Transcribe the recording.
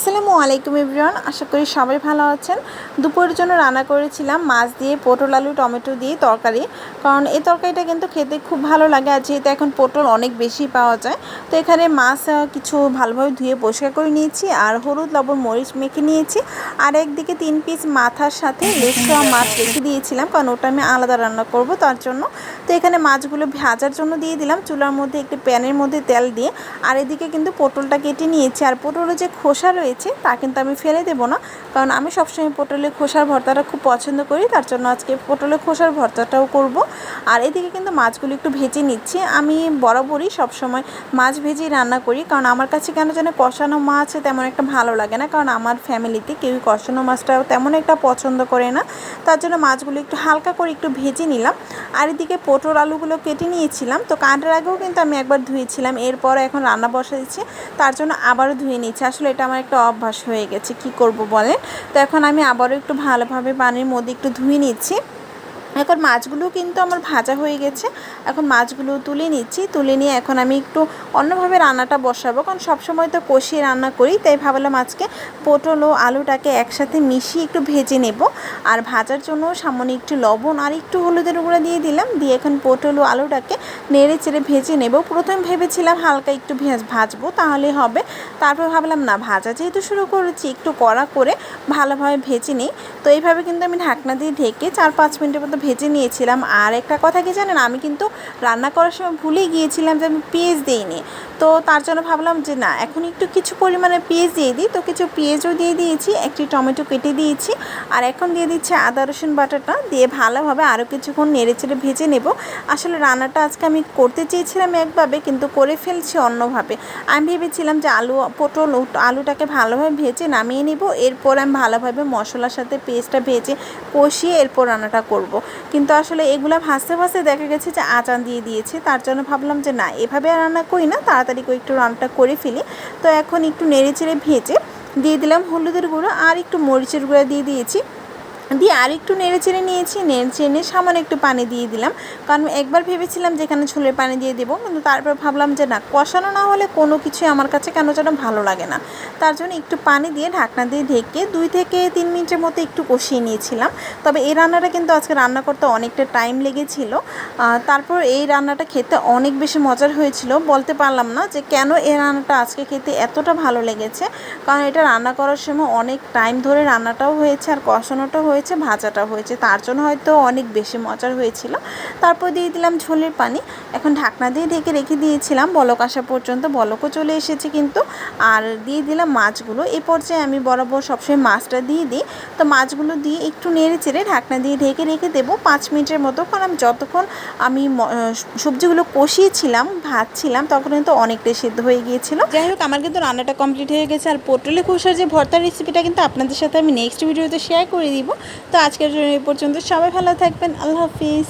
আসসালামু আলাইকুম এভরিওয়ান, আশা করি সবাই ভালো আছেন। দুপুরের জন্য রান্না করেছিলাম মাছ দিয়ে পটল, আলু, টমেটো দিয়ে তরকারি। কারণ এই তরকারিটা কিন্তু খেতে খুব ভালো লাগে আর যেহেতু এখন পটল অনেক বেশি পাওয়া যায়, তো এখানে মাছ কিছু ভালোভাবে ধুয়ে পরিষ্কার করে নিয়েছি আর হলুদ, লবণ, মরিচ মেখে নিয়েছি। আর একদিকে তিন পিস মাথার সাথে লেসা মাছ রেখে দিয়েছিলাম, কারণ ওটা আমি আলাদা রান্না করব তার জন্য। তো এখানে মাছগুলো ভাজার জন্য দিয়ে দিলাম, চুলার মধ্যে একটি প্যানের মধ্যে তেল দিয়ে। আর এদিকে কিন্তু পটলটা কেটে নিয়েছি। আর পটলের যে খোসা রয়েছে তা কিন্তু আমি ফেলে দেবো না। কারণ আমি সবসময় পটলের খোসার ভর্তাটা খুব পছন্দ করি, তার জন্য আজকে পটলের খোসার ভর্তাটাও করব। আর এদিকে কিন্তু মাছগুলো একটু ভেজে নিচ্ছি। আমি বরাবরই সবসময় মাছ ভেজেই রান্না করি, কারণ আমার কাছে কেন যেন কষানো মাছ তেমন একটা ভালো লাগে না, কারণ আমার ফ্যামিলিতে কেউই কষানো মাছটা তেমন একটা পছন্দ করে না। তার জন্য মাছগুলো একটু হালকা করে একটু ভেজে নিলাম। আর এদিকে পটল আলুগুলো কেটে নিয়েছিলাম। তো কাটার আগেও কিন্তু আমি একবার ধুয়েছিলাম, এরপর এখন রান্না বসা দিচ্ছি তার জন্য আবারও ধুয়ে নিচ্ছি। আসলে এটা আমার একটা অভ্যাস হয়ে গেছে। কি করব বলেন? তো এখন আমি আবারও একটু ভালোভাবে পানির মধ্যে একটু ধুয়ে নিচ্ছি। এখন মাছগুলো কিন্তু আমার ভাজা হয়ে গেছে। এখন মাছগুলো তুলে নিচ্ছি। তুলে নিয়ে এখন আমি একটু অন্যভাবে রান্নাটা বসাবো। কারণ সবসময় তো কষিয়ে রান্না করি, তাই ভাবলাম আজকে পটল ও আলুটাকে একসাথে মিশিয়ে একটু ভেজে নেব। আর ভাজার জন্য সামনে একটু লবণ আর একটু হলুদের গুঁড়া দিয়ে দিলাম। দিয়ে এখন পটল ও আলুটাকে নেড়ে চেড়ে ভেজে নেব। প্রথমে ভেবেছিলাম হালকা একটু ভেজ ভাজবো, তাহলে হবে। তারপর ভাবলাম, না, ভাজা যেহেতু শুরু করেছি, একটু কড়া করে ভালোভাবে ভেজে নিই। তো এইভাবে কিন্তু আমি ঢাকনা দিয়ে ঢেকে চার পাঁচ মিনিটের মতো ভেজে নিয়েছিলাম। আর একটা কথা কি জানেন, আমি কিন্তু রান্না করার সময় ভুলেই গিয়েছিলাম যে আমি পেঁয়াজ দিইনি। তো তার জন্য ভাবলাম যে না, এখন একটু কিছু পরিমাণে পেঁয়াজ দিয়ে দিই। তো কিছু পেঁয়াজও দিয়ে দিয়েছি, একটি টমেটো কেটে দিয়েছি। আর এখন দিয়ে দিচ্ছি আদা, রসুন বাটাটা। দিয়ে ভালোভাবে আরও কিছুক্ষণ নেড়ে চেড়ে ভেজে নেব। আসলে রান্নাটা আজকে আমি করতে চেয়েছিলাম একভাবে, কিন্তু করে ফেলছি অন্যভাবে। আমি ভেবেছিলাম যে আলু, পটল আলুটাকে ভালোভাবে ভেজে নামিয়ে নেব। এরপর আমি ভালোভাবে মশলার সাথে পেস্টটা ভেজে কষিয়ে এরপর রান্নাটা করব। কিন্তু আসলে এগুলো ভাসতে ভাসতে দেখা গেছে যে আচান দিয়ে দিয়েছে, তার জন্য ভাবলাম যে না, এভাবে রান্না করি না, তাড়াতাড়ি করে একটু রান্নাটা করে ফেলি। তো এখন একটু নেড়ে চেড়ে ভেজে দিয়ে দিলাম হলুদের গুঁড়ো আর একটু মরিচের গুঁড়ো দিয়ে দিয়েছি। দিয়ে আর একটু নেড়ে চেড়ে নিয়েছি। নেড়ে চেড়ে নিয়ে সামান্য একটু পানি দিয়ে দিলাম। কারণ একবার ভেবেছিলাম যে এখানে ছোলের পানি দিয়ে দেবো, কিন্তু তারপর ভাবলাম যে না, কষানো না হলে কোনো কিছুই আমার কাছে কেন যেন ভালো লাগে না। তার জন্য একটু পানি দিয়ে ঢাকনা দিয়ে ঢেকে দুই থেকে তিন মিনিটের মতো একটু কষিয়ে নিয়েছিলাম। তবে এই রান্নাটা কিন্তু আজকে রান্না করতে অনেকটা টাইম লেগেছিল। তারপর এই রান্নাটা খেতে অনেক বেশি মজার হয়েছিল। বলতে পারলাম না যে কেন এই রান্নাটা আজকে খেতে এতটা ভালো লেগেছে। কারণ এটা রান্না করার সময় অনেক টাইম ধরে রান্নাটাও হয়েছে আর কষানোটাও হয়েছে। ভাজাটাও হয়েছে তার জন্য হয়তো অনেক বেশি মজার হয়েছিল। তারপর দিয়ে দিলাম ঝোলের পানি। এখন ঢাকনা দিয়ে ঢেকে রেখে দিয়েছিলাম, বলক আসা পর্যন্ত বলকও চলে এসেছে কিন্তু। আর দিয়ে দিলাম মাছগুলো। এই পর্যায়ে আমি বরাবর সবসময় মাছটা দিয়ে দিই। তো মাছগুলো দিয়ে একটু নেড়ে চেড়ে ঢাকনা দিয়ে ঢেকে রেখে দেবো পাঁচ মিনিটের মতো। কারণ আমি যতক্ষণ আমি সবজিগুলো কষিয়েছিলাম, ভাজছিলাম তখন কিন্তু অনেকটাই সিদ্ধ হয়ে গিয়েছিল। যাই হোক, আমার কিন্তু রান্নাটা কমপ্লিট হয়ে গেছে। আর পটলে খোসার যে ভর্তার রেসিপিটা কিন্তু আপনাদের সাথে আমি নেক্সট ভিডিওতে শেয়ার করে দিব। তো আজকের জন্য এই পর্যন্ত সবাই ভালো থাকবেন। আল্লাহ হাফিজ।